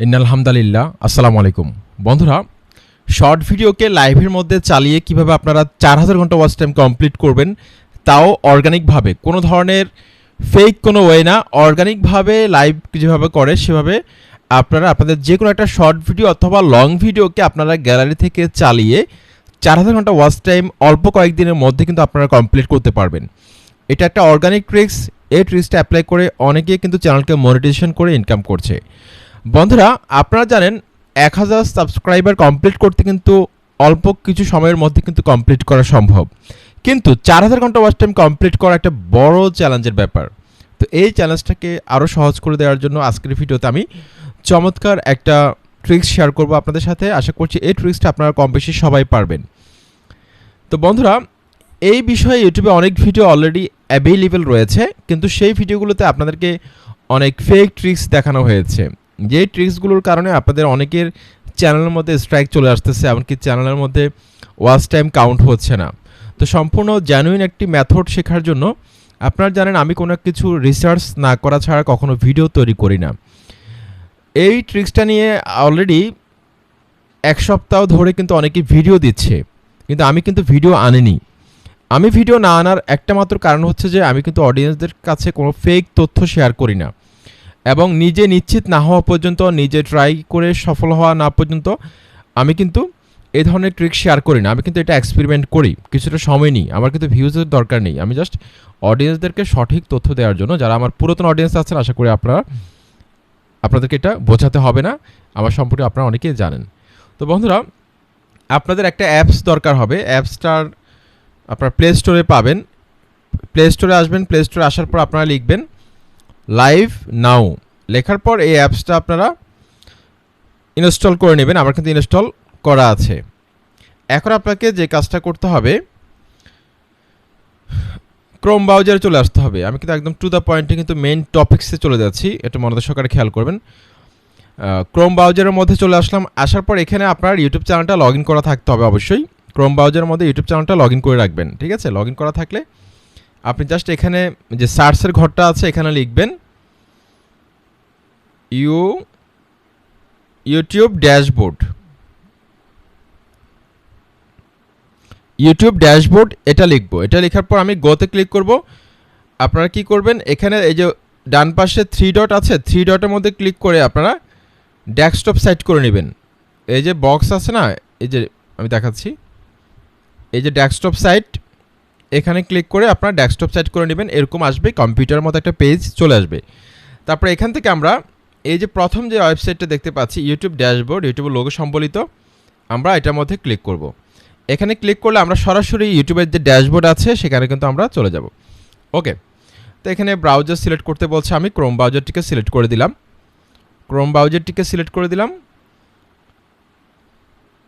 ইন্নালহামদালিল্লাহ আসসালামু আলাইকুম বন্ধুরা, শর্ট ভিডিওকে লাইভের মধ্যে চালিয়ে কীভাবে আপনারা চার হাজার ঘণ্টা ওয়াচ টাইম কমপ্লিট করবেন, তাও অর্গানিকভাবে কোনো ধরনের ফেক কোনো ওয়ে না অর্গানিকভাবে লাইভ যেভাবে করে, সেভাবে আপনারা আপনাদের যে কোনো একটা শর্ট ভিডিও অথবা লং ভিডিওকে আপনারা গ্যালারি থেকে চালিয়ে চার হাজার ঘণ্টা ওয়াচ টাইম অল্প কয়েকদিনের মধ্যে কিন্তু আপনারা কমপ্লিট করতে পারবেন। এটা একটা অর্গানিক ট্রিক্স এই ট্রিক্সটা অ্যাপ্লাই করে অনেকেই কিন্তু চ্যানেলকে মনিটাইজেশন করে ইনকাম করছে। বন্ধুরা, আপনারা জানেন এক হাজার সাবস্ক্রাইবার কমপ্লিট করতে কিন্তু অল্প কিছু সময়ের মধ্যে কিন্তু কমপ্লিট করা সম্ভব। কিন্তু চার হাজার ঘণ্টা ওয়াচ টাইম কমপ্লিট করা একটা বড় চ্যালেঞ্জের ব্যাপার। তো এই চ্যালেঞ্জটাকে আরও সহজ করে দেওয়ার জন্য আজকের ভিডিওতে আমি চমৎকার একটা ট্রিক্স শেয়ার করব আপনাদের সাথে। আশা করছি এই ট্রিক্সটা আপনারা কম বেশি সবাই পারবেন। তো বন্ধুরা, এই বিষয়ে ইউটিউবে অনেক ভিডিও অলরেডি অ্যাভেলেবেল রয়েছে। কিন্তু সেই ভিডিওগুলোতে আপনাদেরকে অনেক ফেক ট্রিক্স দেখানো হয়েছে। যে ট্রিক্সগুলোর কারণে আপনাদের অনেকের চ্যানেলের মধ্যে স্ট্রাইক চলে আসতেছে, এমনকি চ্যানেলের মধ্যে ওয়াচ টাইম কাউন্ট হচ্ছে না। তো সম্পূর্ণ জেনুইন একটি মেথড শেখার জন্য আপনারা জানেন আমি কোনো কিছু রিসার্চ না করা ছাড়া কখনো ভিডিও তৈরি করি না। এই ট্রিক্সটা নিয়ে অলরেডি এক সপ্তাহ ধরে কিন্তু অনেকে ভিডিও দিচ্ছে, কিন্তু আমি কিন্তু ভিডিও আনিনি। আমি ভিডিও না আনার একটা মাত্র কারণ হচ্ছে যে আমি কিন্তু অডিয়েন্সদের কাছে কোনো ফেক তথ্য শেয়ার করি না। এবং নিজে নিশ্চিত না হওয়া পর্যন্ত, নিজে ট্রাই করে সফল হওয়া না পর্যন্ত, আমি কিন্তু এই ধরনের ট্রিক শেয়ার করি না। আমি কিন্তু এটা এক্সপেরিমেন্ট করি। কিছুটা সময় নিই। আমার কিন্তু ভিউজের দরকার নেই। আমি জাস্ট অডিয়েন্সদেরকে সঠিক তথ্য দেওয়ার জন্য, যারা আমার পুরাতন অডিয়েন্স আছেন, আশা করি আপনারা, আপনাদেরকে এটা বোঝাতে হবে না। আমার সম্পর্কে আপনারা অনেকেই জানেন। তো বন্ধুরা, আপনাদের একটা অ্যাপস দরকার হবে। অ্যাপসটার আপনার প্লে স্টোরে পাবেন। প্লে স্টোরে আসবেন। প্লে স্টোরে আসার পর আপনারা লিখবেন লাইভ নাও লেখার পর এই অ্যাপসটা আপনারা ইনস্টল করে নেবেন। আমার কিন্তু ইনস্টল করা আছে। এখন আপনাকে যে কাজটা করতে হবে ক্রোম ব্রাউজারে চলে আসতে হবে। আমি কিন্তু একদম টু দ্য পয়েন্টে কিন্তু মেইন টপিক্সে চলে যাচ্ছি। এটা মনদ সহকারে খেয়াল করবেন। ক্রোম ব্রাউজারের মধ্যে চলে আসলাম। আসার পর এখানে আপনার ইউটিউব চ্যানেলটা লগ করা থাকতে হবে অবশ্যই। ক্রোম ব্রাউজারের মধ্যে ইউটিউব চ্যানেলটা লগ করে রাখবেন। ঠিক আছে? লগ করা থাকলে আপনি জাস্ট এখানে যে সার্চের ঘরটা আছে, এখানে লিখবেন you, YouTube dashboard. YouTube dashboard, এটা লিখব। এটা লেখার পর আমি গোতে ক্লিক করব। আপনারা কি করবেন, এখানে এই যে ডান পাশে থ্রি ডট আছে থ্রি ডটের মধ্যে ক্লিক করে আপনারা ডেস্কটপ সাইট করে নেবেন। এই যে বক্স আছে না, এই যে আমি দেখাচ্ছি, এই যে ডেস্কটপ সাইট এখানে ক্লিক করে আপনার ডেস্কটপ সাইট করে নেবেন, এরকম আসবে কম্পিউটারের মতো একটা পেজ চলে আসবে। তারপরে এখান থেকে আমরা এই যে প্রথম যে ওয়েবসাইটটা দেখতে পাচ্ছি ইউটিউব ড্যাশবোর্ড ইউটিউবের লোগো সম্বলিত, আমরা এটার মধ্যে ক্লিক করব। এখানে ক্লিক করলে আমরা সরাসরি ইউটিউবের যে ড্যাশবোর্ড আছে, সেখানে কিন্তু আমরা চলে যাব। ওকে, তো এখানে ব্রাউজার সিলেক্ট করতে বলছে আমি ক্রোম ব্রাউজারটিকে সিলেক্ট করে দিলাম। ক্রোম ব্রাউজারটিকে সিলেক্ট করে দিলাম।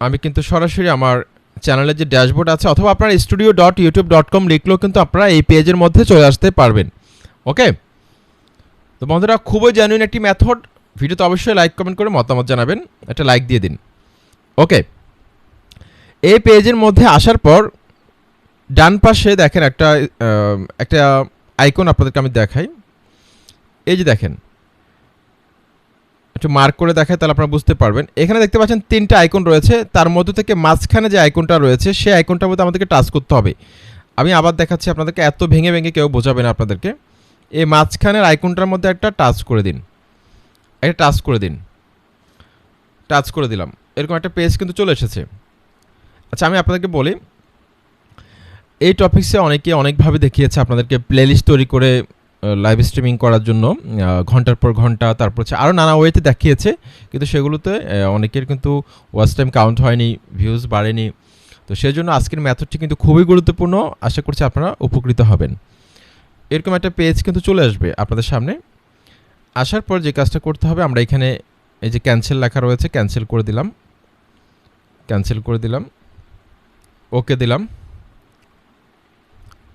আমি কিন্তু সরাসরি আমার চ্যানেলের যে ড্যাশবোর্ড আছে, অথবা আপনার studio dot YouTube dot com লিখলেও কিন্তু আপনারা এই পেজের মধ্যে চলে আসতে পারবেন। ওকে তো বন্ধুরা, খুবই জেনুইন একটি মেথড ভিডিওতে অবশ্যই লাইক কমেন্ট করে মতামত জানাবেন। একটা লাইক দিয়ে দিন। ওকে এই পেজের মধ্যে আসার পর, ডান পাশে দেখেন একটা একটা আইকন আপনাদেরকে আমি দেখাই। এই যে দেখেন একটু মার্ক করে দেখায় তাহলে আপনারা বুঝতে পারবেন। এখানে দেখতে পাচ্ছেন তিনটা আইকন রয়েছে। তার মধ্যে থেকে মাঝখানে যে আইকনটা রয়েছে সেই আইকনটার মধ্যে আমাদেরকে টাচ করতে হবে। আমি আবার দেখাচ্ছি আপনাদেরকে, এত ভেঙে ভেঙে কেউ বোঝাবে না আপনাদেরকে। এই মাঝখানের আইকনটার মধ্যে একটা টাচ করে দিন। একটা টাচ করে দিন। টাচ করে দিলাম। এরকম একটা পেজ কিন্তু চলে এসেছে। আচ্ছা আমি আপনাদেরকে বলি, এই টপিক্সে অনেকে অনেকভাবে দেখিয়েছে আপনাদেরকে প্লেলিস্ট তৈরি করে লাইভ স্ট্রিমিং করার জন্য ঘণ্টার পর ঘণ্টা, তারপর হচ্ছে আরও নানা ওয়েতে দেখিয়েছে। কিন্তু সেগুলোতে অনেকের কিন্তু ওয়াচ টাইম কাউন্ট হয়নি ভিউজ বাড়েনি। তো সেই জন্য আজকের মেথডটি কিন্তু খুবই গুরুত্বপূর্ণ। আশা করছি আপনারা উপকৃত হবেন। এরকম একটা পেজ কিন্তু চলে আসবে আপনাদের সামনে। আসার পর যে কাজটা করতে হবে, আমরা এখানে এই যে ক্যান্সেল লেখা রয়েছে ক্যান্সেল করে দিলাম। ক্যান্সেল করে দিলাম। ওকে দিলাম।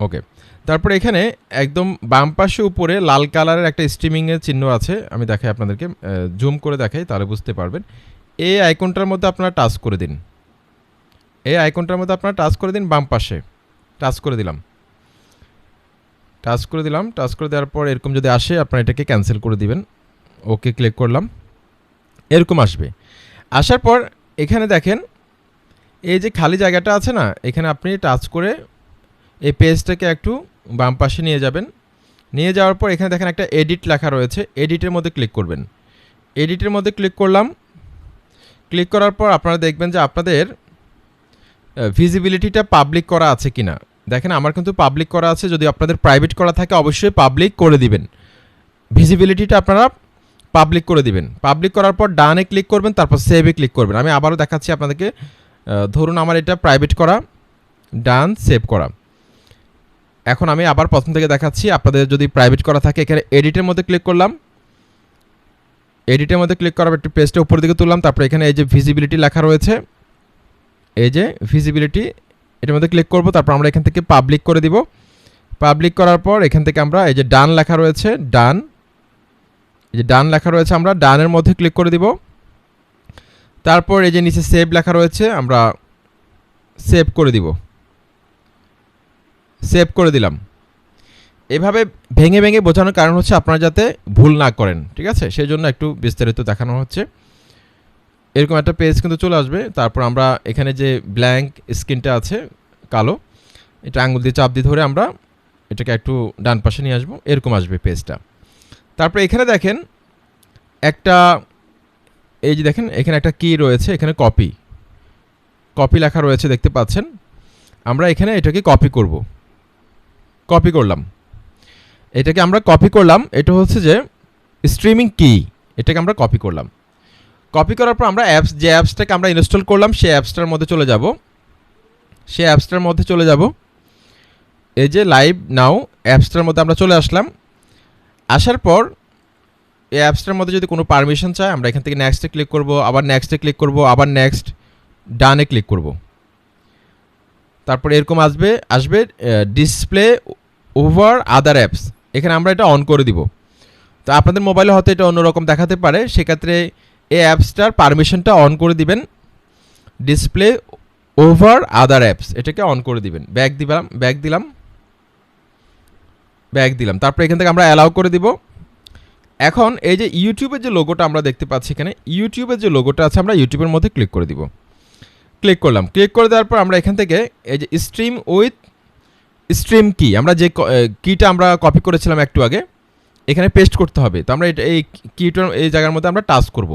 ওকে তারপরে এখানে একদম বাম পাশে উপরে লাল কালারের একটা স্ট্রিমিংয়ের চিহ্ন আছে। আমি দেখাই আপনাদেরকে জুম করে দেখাই, তাহলে বুঝতে পারবেন। এই আইকনটার মধ্যে আপনারা টাচ করে দিন। এই আইকনটার মধ্যে আপনারা টাচ করে দিন বাম পাশে। টাচ করে দিলাম। টাচ করে দিলাম টাচ করে দেওয়ার পর এরকম যদি আসে, আপনারা এটাকে ক্যান্সেল করে দিবেন। ওকে ক্লিক করলাম। এরকম আসবে। আসার পর এখানে দেখেন, এই যে খালি জায়গাটা আছে না, এখানে আপনি টাচ করে এই পেজটাকে একটু বাম পাশে নিয়ে যাবেন। নিয়ে যাওয়ার পর এখানে দেখেন একটা এডিট লেখা রয়েছে। এডিটের মধ্যে ক্লিক করবেন। এডিটের মধ্যে ক্লিক করলাম। ক্লিক করার পর আপনারা দেখবেন যে আপনাদের ভিজিবিলিটিটা পাবলিক করা আছে কিনা। দেখেন আমার কিন্তু পাবলিক করা আছে। যদি আপনাদের প্রাইভেট করা থাকে, অবশ্যই পাবলিক করে দিবেন। ভিজিবিলিটিটা আপনারা পাবলিক করে দিবেন। পাবলিক করার পর ডানে ক্লিক করবেন, তারপর সেভে ক্লিক করবেন। আমি আবারও দেখাচ্ছি আপনাদেরকে। ধরুন আমার এটা প্রাইভেট করা, ডান সেভ করা। এখন আমি আবার প্রথম থেকে দেখাচ্ছি। আপনাদের যদি প্রাইভেট করা থাকে, এখানে এডিটের মধ্যে ক্লিক করলাম। এডিটের মধ্যে ক্লিক করার একটু পেজটা উপর দিকে তুললাম। তারপরে এখানে এই যে ভিজিবিলিটি লেখা রয়েছে, এই যে ভিজিবিলিটি এটার মধ্যে ক্লিক করব। তারপর আমরা এখান থেকে পাবলিক করে দিব। পাবলিক করার পর এখান থেকে আমরা এই যে ডান লেখা রয়েছে ডান এই যে ডান লেখা রয়েছে, আমরা ডানের মধ্যে ক্লিক করে দিব। তারপর এই যে নিচে সেভ লেখা রয়েছে, আমরা সেভ করে দিব। সেভ করে দিলাম। এভাবে ভেঙে ভেঙে বোঝানোর কারণ হচ্ছে আপনারা যাতে ভুল না করেন, ঠিক আছে? সেই জন্য একটু বিস্তারিত দেখানো হচ্ছে। এরকম একটা পেজ কিন্তু চলে আসবে। তারপর আমরা এখানে যে ব্ল্যাঙ্ক স্ক্রিনটা আছে, কালো, এটা আঙুল দিয়ে চাপ দিয়ে ধরে আমরা এটাকে একটু ডান পাশে নিয়ে আসব। এরকম আসবে পেজটা তারপর এখানে দেখেন একটা, এই যে দেখেন, এখানে একটা কি রয়েছে, এখানে কপি কপি লেখা রয়েছে, দেখতে পাচ্ছেন? আমরা এখানে এটাকে কপি করব। কপি করলাম। এটাকে আমরা কপি করলাম, এটা হচ্ছে যে স্ট্রিমিং কি এটাকে আমরা কপি করলাম। কপি করার পর আমরা অ্যাপস যে অ্যাপসটাকে আমরা ইনস্টল করলাম, সেই অ্যাপসটার মধ্যে চলে যাব। সেই অ্যাপসটার মধ্যে চলে যাব। এই যে লাইভ নাও অ্যাপসটার মধ্যে আমরা চলে আসলাম। আসার পর এই অ্যাপসটার মধ্যে যদি কোনো পারমিশন চায়, আমরা এখান থেকে নেক্সটে ক্লিক করব, আবার নেক্সটে ক্লিক করব, আবার নেক্সট ডানে ক্লিক করব। তারপর এরকম আসবে আসবে ডিসপ্লে ওভার আদার অ্যাপস এখানে আমরা এটা অন করে দিব। তো আপনাদের মোবাইলে হয়তো এটা অন্যরকম দেখাতে পারে, সেক্ষেত্রে এই অ্যাপসটার পারমিশনটা অন করে দিবেন। ডিসপ্লে ওভার আদার অ্যাপস এটাকে অন করে দিবেন। ব্যাক দিলাম ব্যাক দিলাম। ব্যাক দিলাম। তারপর এখান থেকে আমরা অ্যালাউ করে দিব। এখন এই যে ইউটিউবের যে লোগোটা আমরা দেখতে পাচ্ছি এখানে ইউটিউবের যে লোগোটা আছে, আমরা ইউটিউবের মধ্যে ক্লিক করে দিব। ক্লিক করলাম। ক্লিক করে দেওয়ার পর আমরা এখান থেকে এই যে স্ট্রিম উইথ স্ট্রিম কি আমরা যে কিটা আমরা কপি করেছিলাম একটু আগে, এখানে পেস্ট করতে হবে। তো আমরা এই কিটার এই জায়গার মধ্যে আমরা টাচ করব।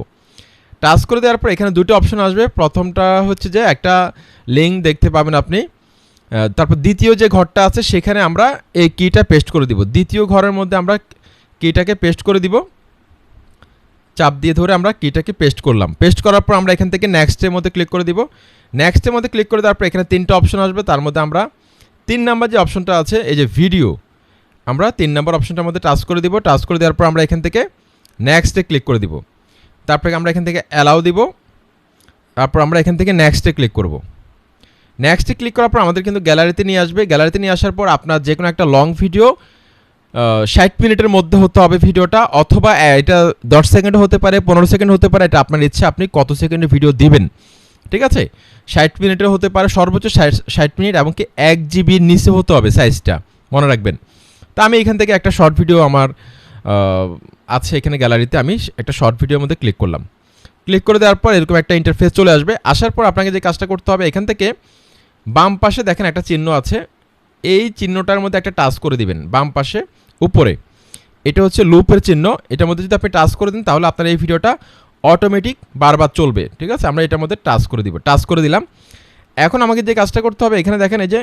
টাচ করে দেওয়ার পর এখানে দুটো অপশন আসবে। প্রথমটা হচ্ছে যে একটা লিঙ্ক দেখতে পাবেন আপনি। তারপর দ্বিতীয় যে ঘরটা আছে, সেখানে আমরা এই কিটা পেস্ট করে দিব। দ্বিতীয় ঘরের মধ্যে আমরা কিটাকে পেস্ট করে দিব। চাপ দিয়ে ধরে আমরা কিটাকে পেস্ট করলাম। পেস্ট করার পর আমরা এখান থেকে নেক্সটের মধ্যে ক্লিক করে দিব। নেক্সটের মধ্যে ক্লিক করে দেওয়ার পর এখানে তিনটা অপশন আসবে। তার মধ্যে আমরা তিন নাম্বার যে অপশনটা আছে, এই যে ভিডিও আমরা তিন নাম্বার অপশনটার মধ্যে টাচ করে দিব। টাচ করে দেওয়ার পর আমরা এখান থেকে নেক্সটে ক্লিক করে দিব। তারপরে আমরা এখান থেকে অ্যালাউ দিব। তারপর আমরা এখান থেকে নেক্সটে ক্লিক করব। নেক্সটে ক্লিক করার পর আমাদের কিন্তু গ্যালারিতে নিয়ে আসবে। গ্যালারিতে নিয়ে আসার পর আপনার যে কোনো একটা লং ভিডিও ষাট মিনিটের মধ্যে হতে হবে ভিডিওটা অথবা এটা দশ সেকেন্ড হতে পারে, পনেরো সেকেন্ড হতে পারে, এটা আপনার ইচ্ছে, আপনি কত সেকেন্ডের ভিডিও দিবেন। ঠিক আছে? ষাট মিনিটের হতে পারে সর্বোচ্চ ষাট মিনিট এমনকি এক জিবির নিচে হতে হবে সাইজটা মনে রাখবেন। তা আমি এখান থেকে একটা শর্ট ভিডিও আমার আছে এখানে গ্যালারিতে আমি একটা শর্ট ভিডিওর মধ্যে ক্লিক করলাম। ক্লিক করে দেওয়ার পর এরকম একটা ইন্টারফেস চলে আসবে। আসার পর আপনাকে যে কাজটা করতে হবে, এখান থেকে বাম পাশে দেখেন একটা চিহ্ন আছে। এই চিহ্নটার মধ্যে একটা টাচ করে দিবেন, বাম পাশে, উপরে। এটা হচ্ছে লুপের চিহ্ন। এটার মধ্যে যদি আপনি টাচ করে দিন, তাহলে আপনার এই ভিডিওটা অটোমেটিক বারবার চলবে, ঠিক আছে? আমরা এটার মধ্যে টাচ করে দিব। টাচ করে দিলাম। এখন আমাকে যে কাজটা করতে হবে, এখানে দেখেন এই যে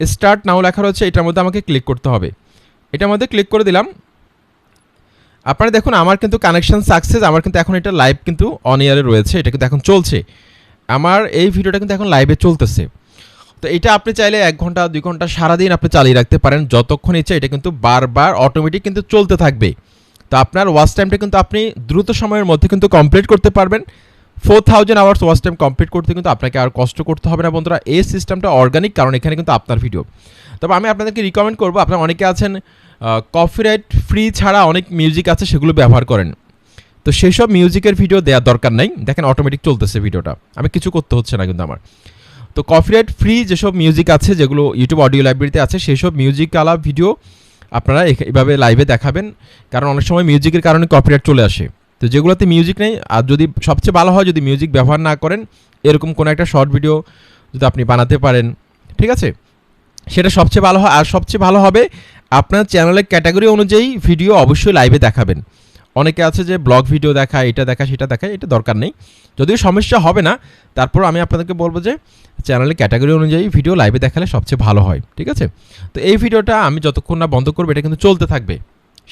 স্টার্ট নাও লেখা রয়েছে, এটার মধ্যে আমাকে ক্লিক করতে হবে। এটার মধ্যে ক্লিক করে দিলাম। আপনারা দেখুন, আমার কিন্তু কানেকশন সাকসেস আমার কিন্তু এখন এটা লাইভ কিন্তু অন ইয়ারে রয়েছে, এটা কিন্তু এখন চলছে। আমার এই ভিডিওটা কিন্তু এখন লাইভে চলতেছে। তো এটা আপনি চাইলে এক ঘণ্টা, দুই ঘণ্টা সারাদিন আপনি চালিয়ে রাখতে পারেন। যতক্ষণ ইচ্ছা, এটা কিন্তু বারবার অটোমেটিক কিন্তু চলতে থাকবে। তো আপনার ওয়াচ টাইমটা কিন্তু আপনি দ্রুত সময়ের মধ্যে কিন্তু কমপ্লিট করতে পারবেন। Four thousand hours watch time complete করতে কিন্তু আপনাকে আর কষ্ট করতে হবে না বন্ধুরা। এই সিস্টেমটা অর্গানিক কারণ এখানে কিন্তু আপনার ভিডিও তবে আমি আপনাদেরকে রিকমেন্ড করব, আপনারা অনেকে আছেন কপিরাইট ফ্রি ছাড়া অনেক মিউজিক আছে, সেগুলো ব্যবহার করেন। তো সেই সব মিউজিকের ভিডিও দেওয়ার দরকার নাই। দেখেন অটোমেটিক চলতেছে ভিডিওটা আমি কিছু করতে হচ্ছে না কিন্তু আমার। তো কপিরাইট ফ্রি যেসব মিউজিক আছে, যেগুলো ইউটিউব অডিও লাইব্রেরিতে আছে সেই সব মিউজিক আলা ভিডিও আপনারা এভাবে লাইভে দেখাবেন। কারণ অনেক সময় মিউজিকের কারণে কপিরাইট চলে আসে। তো যেগুলোতে মিউজিক নেই, আর যদি সবচেয়ে ভালো হয় যদি মিউজিক ব্যবহার না করেন, এরকম কোনো একটা শর্ট ভিডিও যদি আপনি বানাতে পারেন, ঠিক আছে? সেটা সবচেয়ে ভালো হয় আর সবচেয়ে ভালো হবে, আপনার চ্যানেলের ক্যাটাগরি অনুযায়ী ভিডিও অবশ্যই লাইভে দেখাবেন। অনেকে আছে যে ব্লগ ভিডিও দেখায়, এটা দেখা সেটা দেখায়, এটা দরকার নেই। যদিও সমস্যা হবে না, তারপর আমি আপনাদেরকে বলব যে চ্যানেলের ক্যাটাগরি অনুযায়ী ভিডিও লাইভে দেখালে সবচেয়ে ভালো হয়, ঠিক আছে? তো এই ভিডিওটা আমি যতক্ষণ না বন্ধ করব, এটা কিন্তু চলতে থাকবে।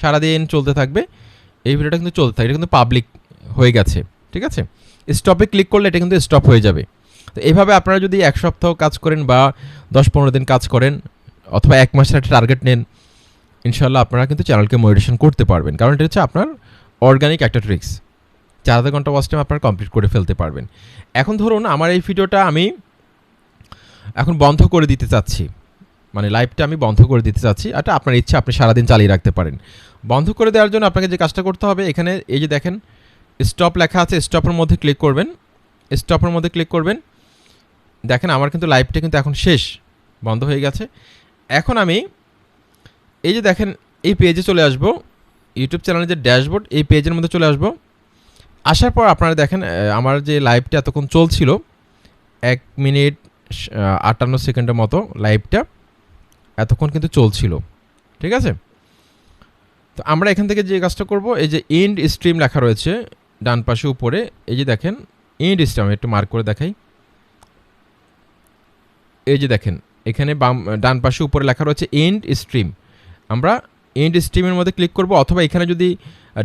সারাদিন চলতে থাকবে। এই ভিডিওটা কিন্তু চলতে থাকবে, এটা কিন্তু পাবলিক হয়ে গেছে, ঠিক আছে? স্টপে ক্লিক করলে এটা কিন্তু স্টপ হয়ে যাবে। তো এইভাবে আপনারা যদি এক সপ্তাহ কাজ করেন বা দশ পনেরো দিন কাজ করেন, অথবা এক মাসের একটা টার্গেট নেন ইনশাল্লাহ আপনারা কিন্তু চ্যানেলকে মডিটেশন করতে পারবেন। কারণ এটা হচ্ছে আপনার অর্গানিক একটা ট্রিক্স চার আধা ঘণ্টা ওয়াচ টাইম আপনারা কমপ্লিট করে ফেলতে পারবেন। এখন ধরুন আমার এই ভিডিওটা আমি এখন বন্ধ করে দিতে চাচ্ছি। মানে লাইভটা আমি বন্ধ করে দিতে চাচ্ছি। এটা আপনার ইচ্ছা, আপনি সারাদিন চালিয়ে রাখতে পারেন। বন্ধ করে দেওয়ার জন্য আপনাকে যে কাজটা করতে হবে, এখানে এই যে দেখেন স্টপ লেখা আছে স্টপের মধ্যে ক্লিক করবেন। স্টপের মধ্যে ক্লিক করবেন। দেখেন আমার কিন্তু লাইভটা কিন্তু এখন শেষ, বন্ধ হয়ে গেছে। এখন আমি এই যে দেখেন, এই পেজে চলে আসব। ইউটিউব চ্যানেলের যে ড্যাশবোর্ড এই পেজের মধ্যে চলে আসব। আসার পর আপনারা দেখেন আমার যে লাইভটা এতক্ষণ চলছিল, এক মিনিট আটান্ন সেকেন্ডের মতো লাইভটা এতক্ষণ কিন্তু চলছিল। ঠিক আছে? তো আমরা এখান থেকে যে কাজটা করব, এই যে ইন্ড স্ট্রিম লেখা রয়েছে, ডান পাশে উপরে, এই যে দেখেন ইন্ড স্ট্রিম একটু মার্ক করে দেখাই। এই যে দেখেন, এখানে বাম, ডান পাশে উপরে লেখা রয়েছে এন্ড স্ট্রিম আমরা এন্ড স্ট্রিমের মধ্যে ক্লিক করব, অথবা এখানে যদি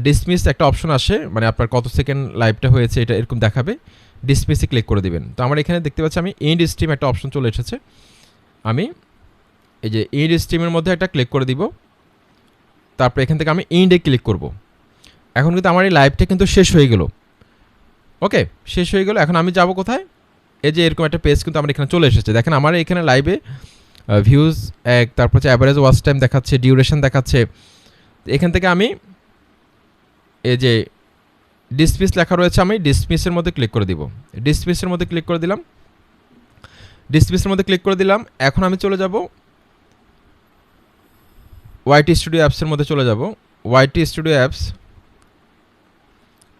ডিসমিস একটা অপশন আসে মানে আপনার কত সেকেন্ড লাইভটা হয়েছে, এটা এরকম দেখাবে ডিসমিসে ক্লিক করে দিবেন। তো আমার এখানে দেখতে পাচ্ছি আমি এন্ড স্ট্রিম একটা অপশন চলে এসেছে। আমি এই যে এন্ড স্ট্রিমের মধ্যে একটা ক্লিক করে দিব, তারপর এখান থেকে আমি এন্ডে ক্লিক করব। এখন কিন্তু আমার এই লাইভটা কিন্তু শেষ হয়ে গেল। ওকে শেষ হয়ে গেল, এখন আমি যাব কোথায়? এই যে এরকম একটা পেজ কিন্তু আমার এখানে চলে এসেছে। দেখেন, আমার এখানে লাইভে ভিউজ এক, তারপর হচ্ছে অ্যাভারেজ ওয়াচ টাইম দেখাচ্ছে ডিউরেশন দেখাচ্ছে। এখান থেকে আমি এই যে ডিসমিস লেখা রয়েছে, আমি ডিসমিসের মধ্যে ক্লিক করে দিব। ডিসমিসের মধ্যে ক্লিক করে দিলাম। ডিসমিসের মধ্যে ক্লিক করে দিলাম। এখন আমি চলে যাব ওয়াইটি স্টুডিও অ্যাপসের মধ্যে চলে যাব। YT studio apps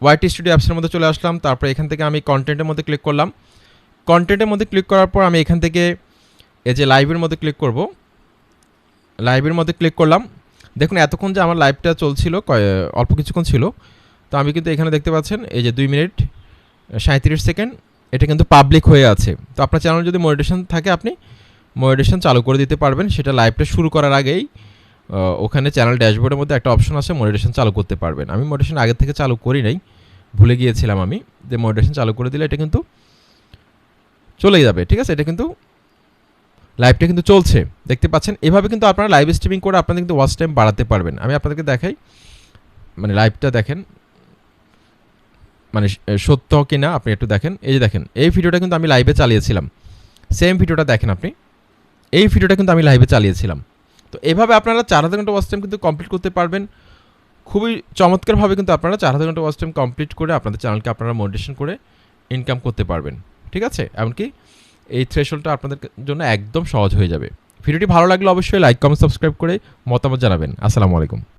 YT studio অ্যাপসের মধ্যে চলে আসলাম। তারপরে এখান থেকে আমি কন্টেন্টের মধ্যে ক্লিক করলাম। কন্টেন্টের মধ্যে ক্লিক করার পর আমি এখান থেকে এই যে লাইভের মধ্যে ক্লিক করব। লাইভের মধ্যে ক্লিক করলাম। দেখুন, এতক্ষণ যে আমার লাইভটা চলছিল অল্প কিছুক্ষণ ছিল, তো আমি কিন্তু এখানে দেখতে পাচ্ছেন, এই যে দুই মিনিট সাঁত্রিশ সেকেন্ড, এটা কিন্তু পাবলিক হয়ে আছে। তো আপনার চ্যানেল যদি মডিটেশন থাকে আপনি মডিটেশন চালু করে দিতে পারবেন। সেটা লাইভটা শুরু করার আগেই ওখানে চ্যানেল ড্যাশবোর্ডের মধ্যে একটা অপশন আছে মডিটেশন চালু করতে পারবেন। আমি মডিটেশন আগে থেকে চালু করি নাই, ভুলে গিয়েছিলাম আমি যে মডিটেশন চালু করে দিলে এটা কিন্তু চলে যাবে, ঠিক আছে? এটা কিন্তু লাইভটা কিন্তু চলছে। দেখতে পাচ্ছেন, এভাবে কিন্তু আপনারা লাইভ স্ট্রিমিং করে আপনাদের কিন্তু ওয়াচ টাইম বাড়াতে পারবেন। আমি আপনাদেরকে দেখাই মানে লাইভটা দেখেন মানে সত্য কিনা আপনি একটু দেখেন। এই যে দেখেন, এই ভিডিওটা কিন্তু আমি লাইভে চালিয়েছিলাম। সেম ভিডিওটা দেখেন আপনি। এই ভিডিওটা কিন্তু আমি লাইভে চালিয়েছিলাম। তো এভাবে আপনারা চার হাজার ঘণ্টা ওয়াচ টাইম কিন্তু কমপ্লিট করতে পারবেন। খুবই চমৎকারভাবে কিন্তু আপনারা চার হাজার ঘণ্টা ওয়াচ টাইম কমপ্লিট করে আপনাদের চ্যানেলকে আপনারা মোটিভেশন করে ইনকাম করতে পারবেন। ঠিক আছে? এমনকি এই থ্রেশলটা আপনাদের জন্য একদম সহজ হয়ে যাবে। ভিডিওটি ভালো লাগলে অবশ্যই লাইক কমেন্ট সাবস্ক্রাইব করে মতামত জানাবেন। আসসালামু আলাইকুম।